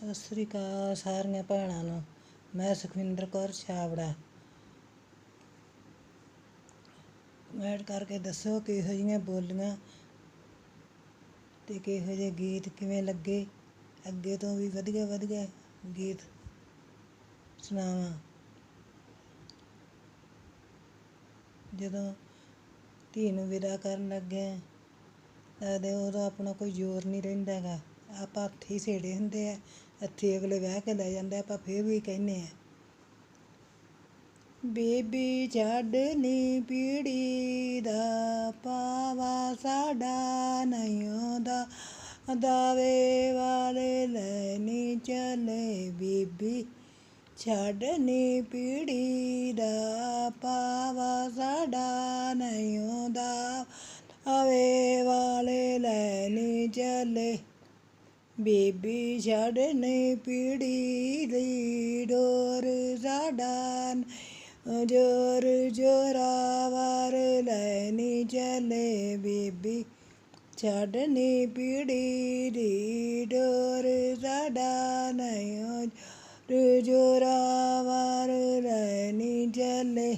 ਸਤਿ ਸ੍ਰੀ ਅਕਾਲ ਸਾਰੀਆਂ ਭੈਣਾਂ ਨੂੰ। ਮੈਂ ਸੁਖਵਿੰਦਰ ਕੌਰ ਛਾਬੜਾ। ਕਮੈਂਟ ਕਰਕੇ ਦੱਸੋ ਕਿਹੋ ਜਿਹੀਆਂ ਬੋਲੀਆਂ ਤੇ ਕਿਹੋ ਜਿਹੇ ਗੀਤ ਕਿਵੇਂ ਲੱਗੇ? ਅੱਗੇ ਤੋਂ ਵੀ ਵਧੀਆ ਵਧੀਆ ਗੀਤ ਸੁਣਾਵਾਂ। ਜਦੋਂ ਧੀ ਨੂੰ ਵਿਦਾ ਕਰਨ ਲੱਗੇ ਤਾਂ ਦੇ ਉਹਦਾ ਆਪਣਾ ਕੋਈ ਜ਼ੋਰ ਨਹੀਂ ਰਹਿੰਦਾ ਹੈਗਾ ਆਪਾਂ ਹੱਥੀ ਸੇੜੇ ਹੁੰਦੇ ਆ ਹੱਥੀਂ ਅਗਲੇ ਵਿਆਹ ਕੇ ਲੈ ਜਾਂਦੇ, ਆਪਾਂ ਫਿਰ ਵੀ ਕਹਿੰਦੇ ਆ। ਬੀਬੀ ਛੱਡਨੀ ਪੀੜੀ ਦਾ ਪਾਵਾ ਸਾਡਾ ਨਹੀਂ ਆਉਂਦਾ। ਦਾਵੇ ਵਾਲੇ ਲੈਣੀ ਚਲੇ, ਬੀਬੀ ਛੱਡਨੀ ਪੀੜੀ ਦਾ ਪਾਵਾ ਸਾਡਾ ਨਹੀਂ ਆਉਂਦਾ। ਆਵੇ ਵਾਲੇ ਲੈਣੀ ਚਲੇ। ਬੀਬੀ ਛੱਡਨੀ ਪੀੜੀ ਲਈ ਡੋਰ ਸਾਡਾ ਨ- ਜੋਰ ਜੋਰਾਵਰ ਲੈਣੀ ਚਲੇ ਬੀਬੀ ਛੱਡਨੀ ਪੀੜੀ ਦੀ ਡੋਰ ਸਾਡਾ ਨਹੀਂ ਜੋਰ ਜੋਰਾਵਰ ਲੈਣੀ ਚਲੇ